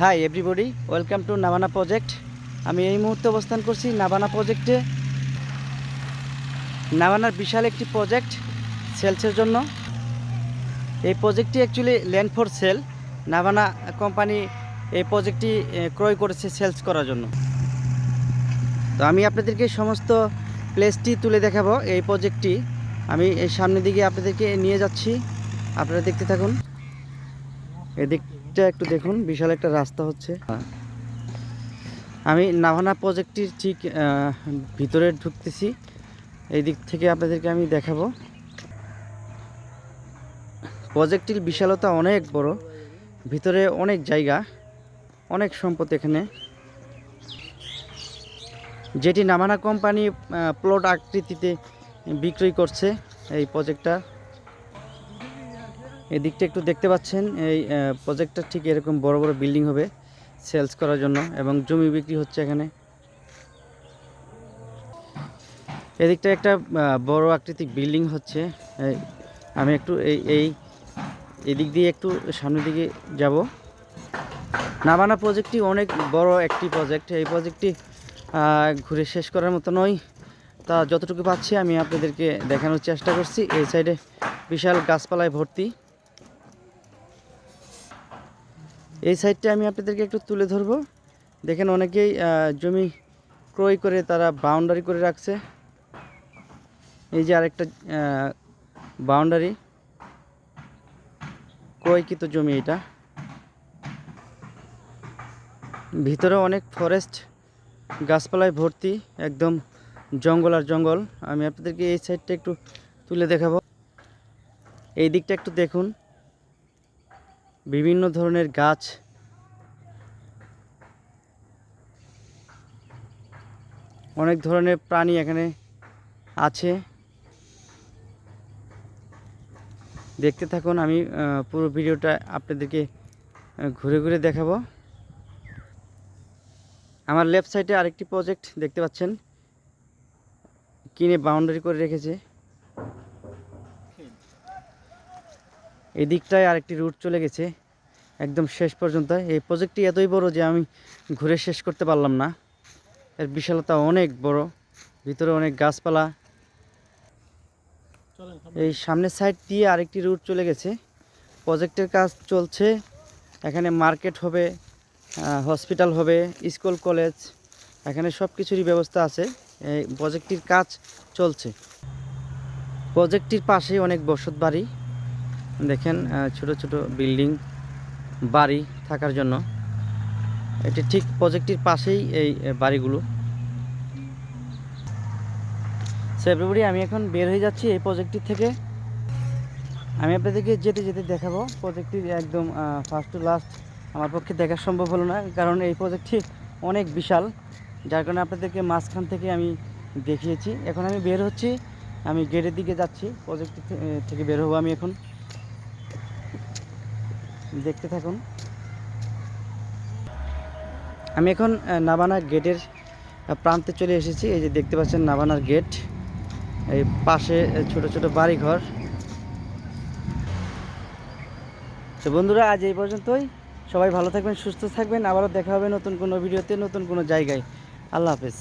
Hi everybody welcome to Nabana project আমি এই মুহূর্তে অবস্থান করছি নাবানা প্রজেক্টে নাবানার বিশাল একটি প্রজেক্ট সেলসের জন্য। এই প্রজেক্টটি actually land for sale Nabana company এই প্রজেক্টটি ক্রয় করেছে সেলস করার জন্য। তো আমি আপনাদেরকে সমস্ত প্লেসটি তুলে দেখাবো এই প্রজেক্টটি আমি এই সামনের দিকে আপনাদেরকে নিয়ে যাচ্ছি। আপনারা দেখতে থাকুন। এদিকটা একটু দেখুন, বিশাল একটা রাস্তা হচ্ছে। আমি নাভানা প্রজেক্টটির ঠিক ভিতরে ঢুকতেছি। এই দিক থেকে আপনাদেরকে আমি দেখাবো। প্রজেক্টটির বিশালতা অনেক বড়, ভিতরে অনেক জায়গা, অনেক সম্পদ এখানে। যেটি নামানা কোম্পানি প্লট আকৃতিতে বিক্রয় করছে এই প্রজেক্টটা। এদিকটা একটু দেখতে পাচ্ছেন, এই প্রজেক্টটা ঠিক এরকম বড় বড় বিল্ডিং হবে সেলস করার জন্য এবং জমি বিক্রি হচ্ছে এখানে। এদিকটা একটা বড় আকৃতিক বিল্ডিং হচ্ছে। আমি একটু এই এই, এদিক দিয়ে একটু সামনের দিকে যাব। নাবানা প্রজেক্টটি অনেক বড় একটি প্রজেক্ট এই প্রজেক্টটি ঘুরে শেষ করার মতো নয়। তা যতটুকু পাচ্ছি আমি আপনাদেরকে দেখানোর চেষ্টা করছি। এই সাইডে বিশাল গাছপালায় ভর্তি। এই সাইডটা আমি আপনাদেরকে একটু তুলে ধরবো। দেখেন অনেকেই জমি ক্রয় করে তারা বাউন্ডারি করে রাখছে। এই যে আরেকটা বাউন্ডারি ক্রয়কৃত জমি এটা। ভিতরে অনেক ফরেস্ট গাছপালায় ভর্তি, একদম জঙ্গল আর জঙ্গল। আমি আপনাদেরকে এই সাইডটা একটু তুলে দেখাবো। এই দিকটা একটু দেখুন। বিভিন্ন ধরনের গাছ। অনেক ধরনের প্রাণী এখানে আছে। দেখতে থাকুন, আমি পুরো ভিডিওটা আপনাদেরকে ঘুরে ঘুরে দেখাবো। আমার লেফট সাইডে আরেকটি প্রজেক্ট দেখতে পাচ্ছেন। কিনে বাউন্ডারি করে রেখেছে। এই দিকটায় আরেকটি রুট চলে গেছে। একদম শেষ পর্যন্ত। এই প্রজেক্টটি এতই বড় যে আমি ঘুরে শেষ করতে পারলাম না। এর বিশালতা অনেক বড়। ভিতরে অনেক গাছপালা। এই সামনের সাইড দিয়ে আরেকটি রুট চলে গেছে। প্রজেক্টের কাজ চলছে। এখানে মার্কেট হবে হসপিটাল হবে স্কুল কলেজ এখানে সব কিছুরই ব্যবস্থা আছে। এই প্রজেক্টটির কাজ চলছে। প্রজেক্টটির পাশেই অনেক বসত বাড়ি দেখেন ছোট ছোট বিল্ডিং, বাড়ি থাকার জন্য। এটি ঠিক প্রজেক্টটির পাশেই এই বাড়িগুলো। সো এভরিবডি আমি এখন বের হয়ে যাচ্ছি এই প্রজেক্টটি থেকে। আমি আপনাদেরকে যেতে যেতে দেখাবো। প্রজেক্টটির একদম ফার্স্ট টু লাস্ট আমার পক্ষে দেখা সম্ভব হলো না, কারণ এই প্রজেক্টটি অনেক বিশাল। যার কারণে আপনাদেরকে মাঝখান থেকে আমি দেখিয়েছি। এখন আমি বের হচ্ছি, আমি গেটের দিকে যাচ্ছি, প্রজেক্ট থেকে বের হব আমি এখন। দেখতে থাকুন। আমি এখন নাবানা গেটের প্রান্তে চলে এসেছি। এই যে দেখতে পাচ্ছেন নাবানার গেট। এই পাশে ছোট ছোট বাড়ি ঘর তো বন্ধুরা, আজ এই পর্যন্তই। সবাই ভালো থাকবেন, সুস্থ থাকবেন। আবারও দেখা হবে নতুন কোনো ভিডিওতে, নতুন কোনো জায়গায়। আল্লাহ হাফেজ।